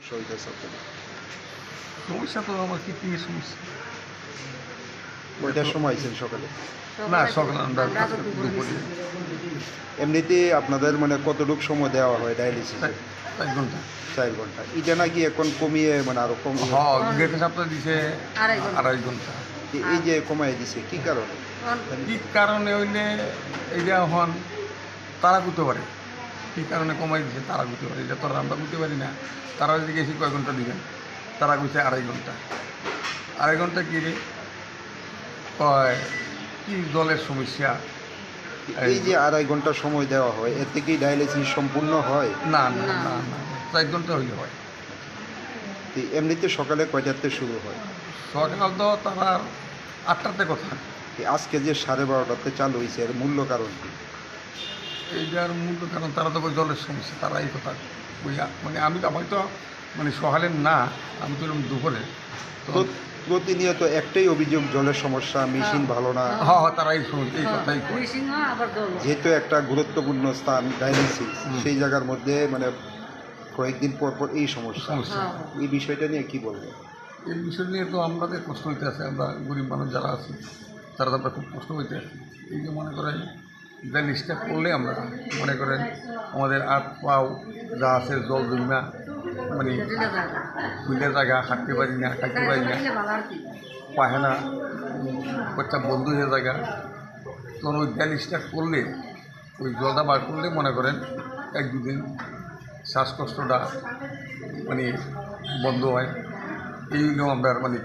সমস্যা হইতেছে আপনাদের সমস্যা তো আমার কিডনির সমস্যা কয়টার সময় আইছেন সকালে না সকালে আমরা আমরা তো দুপুরে দুপুরে এমনিতে আপনাদের মানে কতটুকু সময় দেওয়া হয় ডায়ালিসিসে চার- ঘণ্টা। চার ঘণ্টা। এটা নাকি এখন কমিয়ে মানে আরও কম হ গেটে সপ্তাহ দিছে আড়াই ঘণ্টা। এই যে কমাই দিছে কি কারণে? কি কারণে হইলে এই যে হন তারা করতে পারে। কি কারণে কমাই দিছে? তারা করতে পারি এটা তো আর আমরা করতে পারি না। তারা যদি গেছি কয় ঘণ্টা দিবেন? তারা কইছে আড়াই ঘণ্টা। আড়াই ঘণ্টা কি রে? কয় কি জলের সমস্যা? এই যে আড়াই ঘণ্টা সময় দেওয়া হয় এর থেকে ডায়ালিসিস সম্পূর্ণ হয়? না না না না চার ঘণ্টা হইলে হয়। এমনিতে সকালে কয়টাতে শুরু হয়? সকাল তো তারা আটটাতে কথা। আজকে যে সাড়ে বারোটাতে চালু হয়েছে এর মূল্য কারণ কি? এইটার মূল কারণ তারা তো জলের সমস্যা তারা এই কথা বুঝা মানে আমি তো হয়তো মানে সকালের না আমি তো এরকম দুপুরে। তো তো প্রতিনিয়ত একটাই অভিযোগ জলের সমস্যা মেশিন ভালো না। হ্যাঁ। হ্যাঁ তারা এই শুন- এই কথাই কয়। মেশিন আবার জল। যেহেতু একটা গুরুত্বপূর্ণ স্থান ডায়ালিসিস। সেই জায়গার মধ্যে মানে কয়েকদিন পর পর এই সমস্যা। হ্যাঁ। এই বিষয়টা নিয়ে কি বলবেন? এই বিষয় নিয়ে তো আমাদের কষ্ট হইতে আছে আমরা গরিব মানুষ যারা আছি তারা তো আমরা খুব কষ্ট হইতে আছি। এই যে মনে করেন ব্যালিশটা করলে আমরা মনে করেন আমাদের হাত পাও যা আছে, জল জমা মানে খুলে জায়গা হাঁটতে পারি না খাইতে পারি না। জটিলে ভালো আর কি বাচ্চা বন্ধ হয়ে জায়গা। তখন ওই ব্যালিশটা করলে, ওই জলটা বার করলে মনে করেন এক দুদিন শ্বাসকষ্টটা মানে বন্ধ হয়। এই হলো আমরা মানে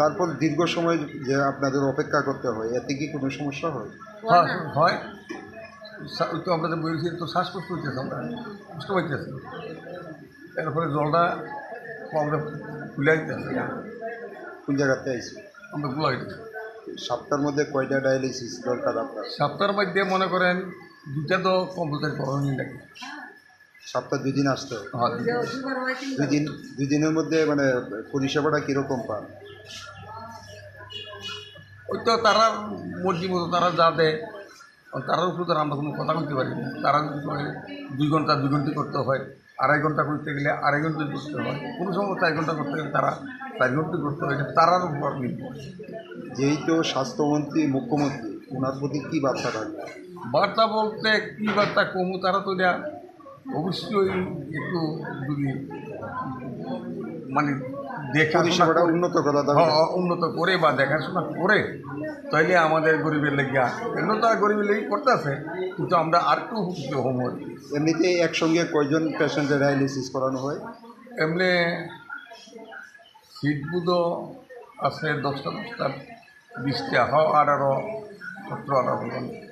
তারপর দীর্ঘ সময় যে আপনাদের অপেক্ষা করতে হয় এতে কি কোনো সমস্যা হয়? হয় হয়। তো যে বলছি তো শ্বাসকষ্ট হইতেছে আমরা কষ্ট হইতেছে এরপরে জলটা আমরা খুলে দিতেছে কোন জায়গাতে আইছে? আমরা গুলা দিতেছি সপ্তাহের মধ্যে কয়টা ডায়ালিসিস দরকার আপনার? সপ্তাহের মধ্যে মনে করেন দুটা তো কম্পিউটার করানি লাগে সপ্তাহ দুই দিন আসতে হয়। দুই দিন দুই দিনের মধ্যে মানে পরিষেবাটা কীরকম পান? ওই তো তারা মর্জি মতো তারা যা দেয় তারার উপর তো আমরা কোনো কথা বলতে পারি না। তারা যদি করে দুই ঘণ্টা দুই ঘণ্টা করতে হয় আড়াই ঘণ্টা করতে গেলে আড়াই ঘণ্টা করতে হয় কোনো সময় চার ঘণ্টা করতে গেলে তারা চার ঘণ্টা করতে হয় তারার উপর নির্ভর। যেহেতু স্বাস্থ্যমন্ত্রী মুখ্যমন্ত্রী ওনার প্রতি কী বার্তা থাকবে বার্তা বলতে কী বার্তা কমু তারা তো অবশ্যই একটু যদি মানে দেখা পরিষেবাটা উন্নত করা হ্যাঁ, উন্নত করে বা দেখাশোনা করে তাইলে আমাদের গরিবের লেগে এমন তো আর গরিবের লেগে করতে আছে কিন্তু আমরা আর একটু উপকৃত হম এমনিতে একসঙ্গে কয়জন পেশেন্টের ডায়ালিসিস করানো হয়? এমনি বুধো আছে দশটা দশটা বিশটা হ আর আঠারো সতেরো আঠারো